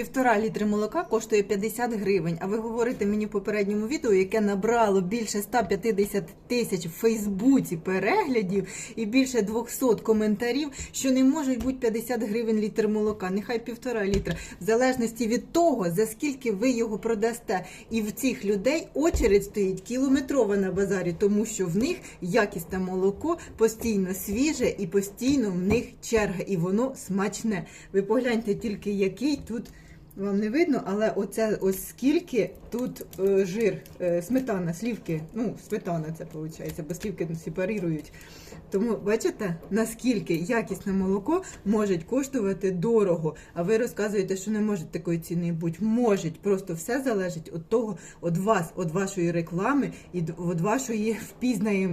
Півтора літри молока коштує 50 гривень. А ви говорите мені в попередньому відео, яке набрало більше 150 тисяч в Фейсбуці переглядів і більше 200 коментарів, що не можуть бути 50 гривень літр молока. Нехай півтора літра, в залежності від того, за скільки ви його продасте. І в цих людей очередь стоїть кілометрова на базарі, тому що в них якісне молоко постійно свіже і постійно в них черга, і воно смачне. Ви погляньте тільки, який тут. Вам не видно, але оце ось скільки тут е, жир, е, сметана, слівки. Ну, сметана це виходить, бо слівки сепарують. Тому бачите, наскільки якісне молоко може коштувати дорого. А ви розказуєте, що не може такої ціни бути. Можуть, просто все залежить від того, від вас, від вашої реклами і від вашої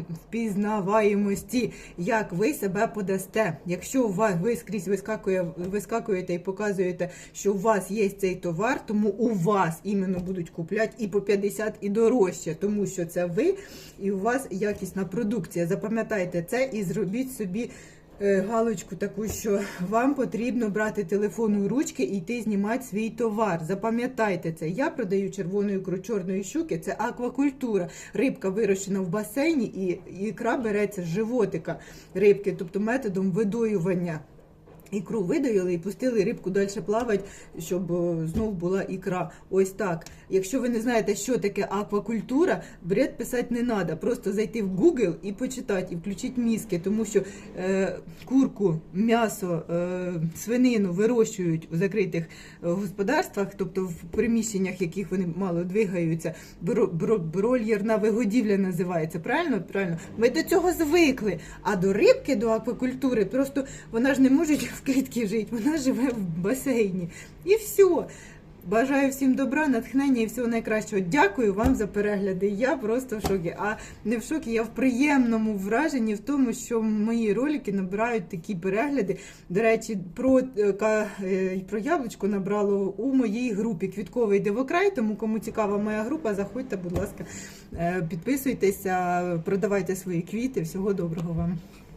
впізнаваємості, як ви себе подасте. Якщо у вас ви скрізь вискакує, вискакуєте і показуєте, що у вас є цей товар, тому у вас іменно будуть купляти і по 50, і дорожче, тому що це ви і у вас якісна продукція. Запам'ятайте це і зробіть собі. е, Галочку таку, що вам потрібно брати телефон у ручки і йти знімати свій товар. Запам'ятайте це. Я продаю червону ікру чорної щуки, це аквакультура. Рибка вирощена в басейні, і ікра береться з животика рибки, тобто методом видоювання. Ікру видоїли і пустили рибку далі плавати, щоб е, знов була ікра. Ось так. Якщо ви не знаєте, що таке аквакультура, бред писати не треба. Просто зайти в Google і почитати, і включити мізки, тому що е, курку, м'ясо, е, свинину вирощують у закритих е, господарствах, тобто в приміщеннях, яких вони мало двигаються. Бро, бро, брольєрна вигодівля називається. Правильно? Правильно? Ми до цього звикли. А до рибки, до аквакультури, просто вона ж не може в клітці жити, вона живе в басейні. І все. Бажаю всім добра, натхнення і всього найкращого. Дякую вам за перегляди. Я просто в шокі. А не в шокі, я в приємному враженні в тому, що мої ролики набирають такі перегляди. До речі, про, е, е, про яблучко набрало у моїй групі Квітковий Дивокрай. Тому кому цікава моя група, заходьте, будь ласка, е, підписуйтеся, продавайте свої квіти. Всього доброго вам.